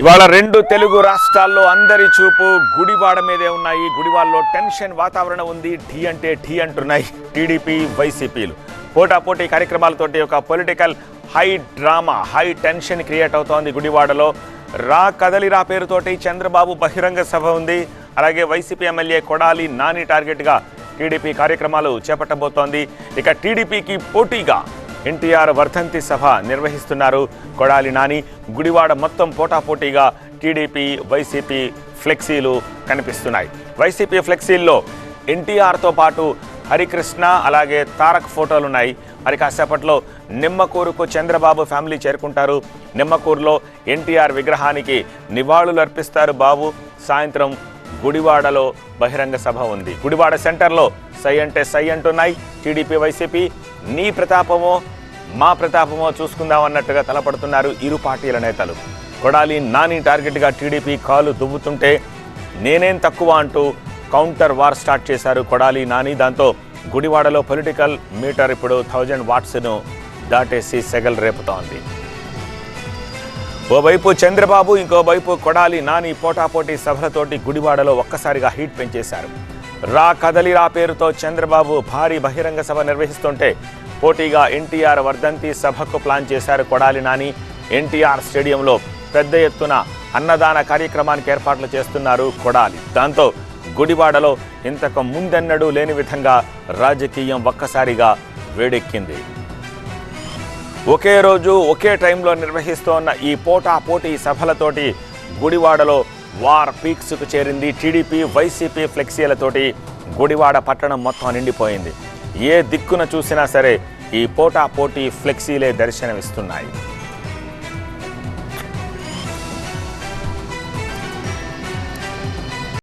ఇవాళ రెండు తెలుగు రాష్ట్రాల్లో అందరి చూపు గుడివాడ మీదే ఉన్నాయి. గుడివాడలో టెన్షన్ వాతావరణం ఉంది. ఢీ అంటే ఢీ అంటున్నాయి టీడీపీ వైసీపీలు. పోటాపోటీ కార్యక్రమాలతోటి ఒక political high drama high tension create అవుతోంది గుడివాడలో. రా కదలిరా పేరుతోటి చంద్రబాబు బహిరంగ సభ ఉంది. అలాగే వైసీపీ ఎమ్మెల్యే కొడాలి నాని టార్గెట్గా టీడీపీ కార్యక్రమాలు చేపట్టబోతోంది. ఇక టీడీపీకి పోటీగా ఎన్టీఆర్ వర్ధంతి సభ నిర్వహిస్తున్నారు. కొడాలి నాని గుడివాడ మొత్తం పోటాపోటీగా టీడీపీ వైసీపీ ఫ్లెక్సీలు కనిపిస్తున్నాయి. వైసీపీ ఫ్లెక్సీల్లో ఎన్టీఆర్తో పాటు హరికృష్ణ అలాగే తారక్ ఫోటోలు ఉన్నాయి. మరి కాసేపట్లో నిమ్మకూరుకు చంద్రబాబు ఫ్యామిలీ చేరుకుంటారు. నిమ్మకూరులో ఎన్టీఆర్ విగ్రహానికి నివాళులు అర్పిస్తారు బాబు. సాయంత్రం గుడివాడలో బహిరంగ సభ ఉంది. గుడివాడ సెంటర్లో సై అంటే సై అంటున్నాయి. టీడీపీ వైసీపీ నీ ప్రతాపమో మా ప్రతాపమో చూసుకుందాం అన్నట్టుగా తలపడుతున్నారు ఇరు పార్టీల నేతలు. కొడాలి నాని టార్గెట్గా టీడీపీ కాలు దువ్వుతుంటే నేనేం తక్కువ అంటూ కౌంటర్ వార్ స్టార్ట్ చేశారు కొడాలి నాని. దాంతో గుడివాడలో పొలిటికల్ మీటర్ ఇప్పుడు థౌజండ్ వాట్స్ను దాటేసి సెగల్ రేపుతోంది. ఓవైపు చంద్రబాబు ఇంకోవైపు కొడాలి నాని పోటాపోటీ సభలతోటి గుడివాడలో ఒక్కసారిగా హీట్ పెంచేశారు. రా కదలిరా పేరుతో చంద్రబాబు భారీ బహిరంగ సభ నిర్వహిస్తుంటే పోటీగా ఎన్టీఆర్ వర్ధంతి సభకు ప్లాన్ చేశారు కొడాలి నాని. ఎన్టీఆర్ స్టేడియంలో పెద్ద ఎత్తున అన్నదాన కార్యక్రమానికి ఏర్పాట్లు చేస్తున్నారు కొడాలి. దాంతో గుడివాడలో ఇంతకు ముందెన్నడూ లేని విధంగా రాజకీయం ఒక్కసారిగా వేడెక్కింది. ఒకే రోజు ఒకే టైంలో నిర్వహిస్తోన్న ఈ పోటా పోటీ సభలతోటి గుడివాడలో వార్ పీక్స్కు చేరింది టీడీపీ వైసీపీ ఫ్లెక్సీలతోటి గుడివాడ పట్టణం మొత్తం నిండిపోయింది. ఏ దిక్కున చూసినా సరే ఈ పోటా పోటీ ఫ్లెక్సీలే దర్శనమిస్తున్నాయి.